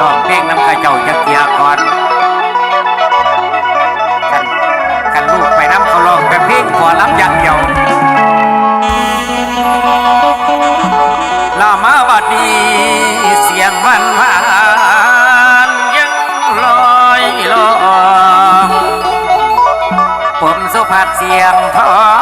ลองเพลงน้ำข้าเจ้ายักเกียก่อนกันกันลูกไปน้ำเขาลองไปเพลงขอรับอยัางเดียวลามาบัดีเสียงวันหวานยังลอยลองผมสุภาพเสียงทอง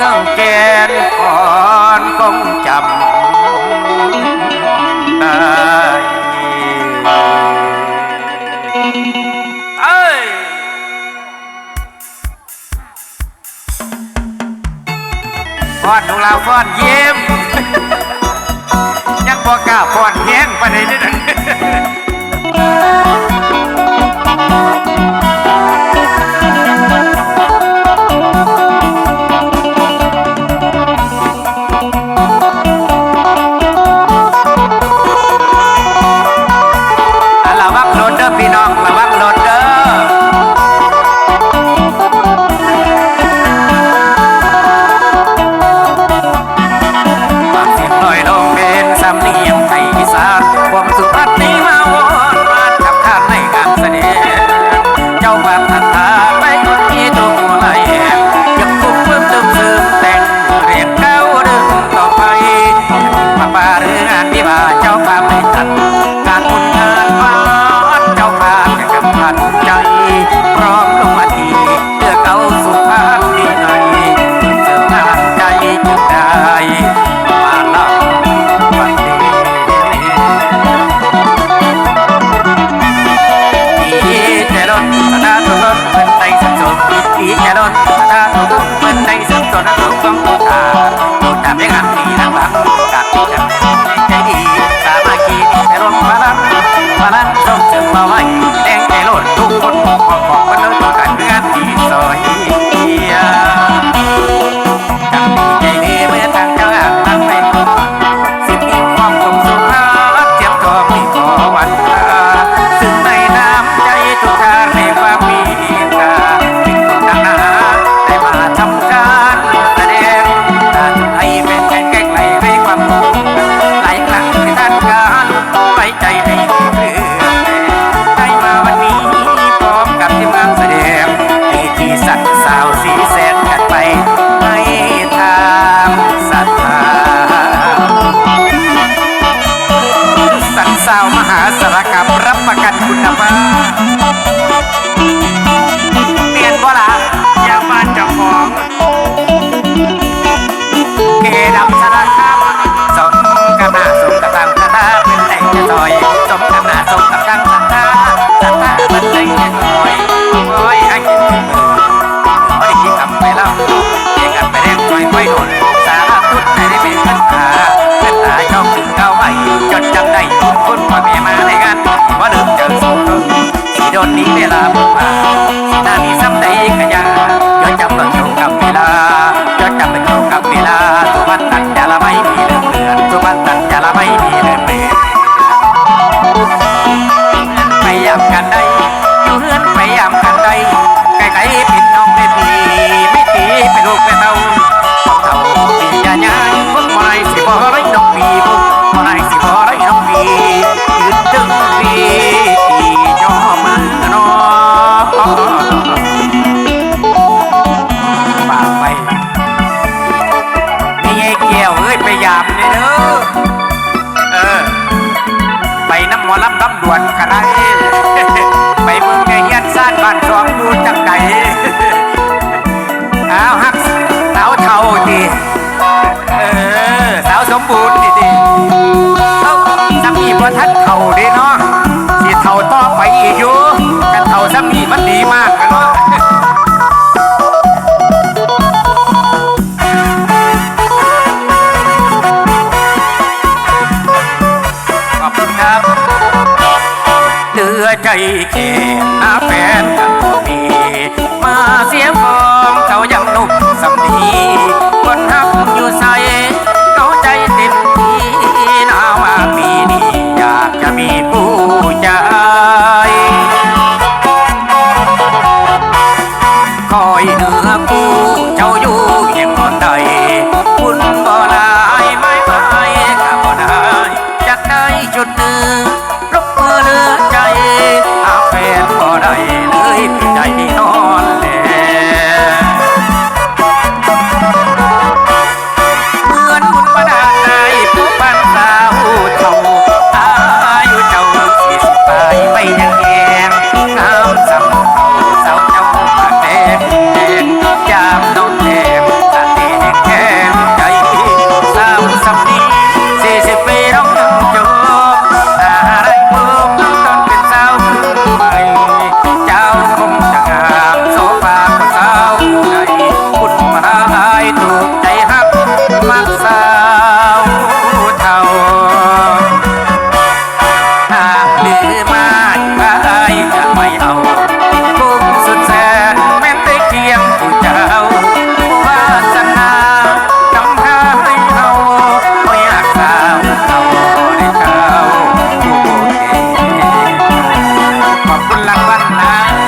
ืองแกนคอนคงจำได้เอ้ยฟอนดูงเราฟอนเยี่ยมยังบ่กล้าฟอนแย้งไปไหนนี่นะ อย่โดนตาสุดมันในสุดสนาวมหาสารคามรับประกันคุณภาพ มบูรณ์ดีดีเท่าซ้ำนี่พอทัดเข่าดีเนาะสีเท่าต่อไปอีกอยู่กันเท่าซ้ำนี่มันดีมากเลยนาะขอบคุณครับเตือใจแก่อาแฟนกันดีมาเสียงของเขายังนุ่มสำนีคนหักอยู่ใส่ ขอ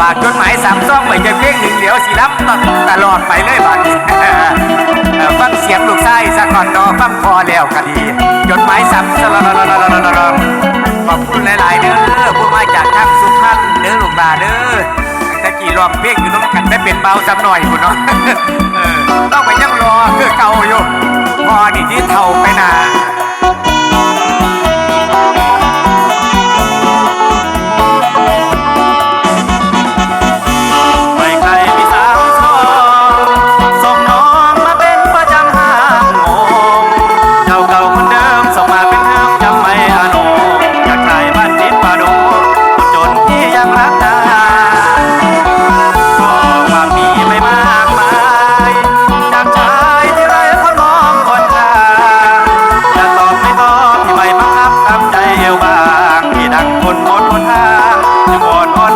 ปากจดหมายสามซ่องเหมือนจะเพลงหนึ่งเดียวสิรับตตลอดไปเลยบัดฟังเสียงลูกไส้สักก่อนนอฟังพอแล้วก็ดีจดหมายสามสลลลลลขอบคุณหลายๆเด้อผู้มาจากทางสุพรรณเด้อลูกบาเด้อตะกี้รองเพลงอยู่น้ำกันได้เป็นเบาสักหน่อยคุณเนาะต้องไปยังรอคือเก่าอยู่พอนี่ที่เท่าไปนาาง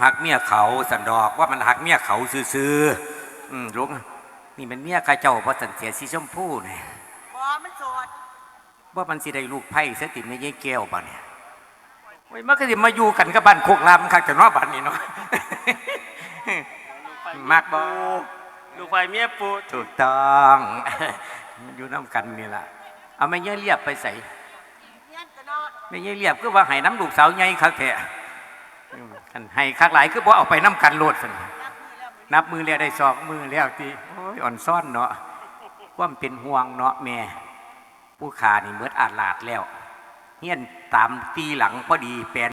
หลงหักเมียเขาสันดอกว่ามันหักเมียเขาซื่อๆอืมหลงนี่มันเมียข้าเจ้าเพราะสันเสียสีชมพูเนี่ยบอมันโสดว่ามันสิได้ลูกไผ่เสยติไม่ยี่แก้วป่ะเนี่ยโอ้ยมันก็สิมาอยู่กันกับบ้านโคกลามคักแต่นอบ้านนี้เนาะ มากบ่ ลูกไฟเมียปูถูกต้อง อยู่น้ำกันนี่ล่ะ เอาไม่เยี่ยเรียบไปใส่เงี้ยนก็นอนไม่เยี่ยเรียบคือว่าให้น้ำลูกสาวใหญ่คักแท้ อันให้คักหลายคือบ่เอาไปน้ำกันโลดสันนับมือแล้วได้สอบมือแล้วทีโอ้ยอ่อนซ่อนเนาะความเป็นห่วงเนาะแม่ผู้ขานี่เมื่อาดลาดแล้วเฮี้ยนตามตีหลังพอดีแปลน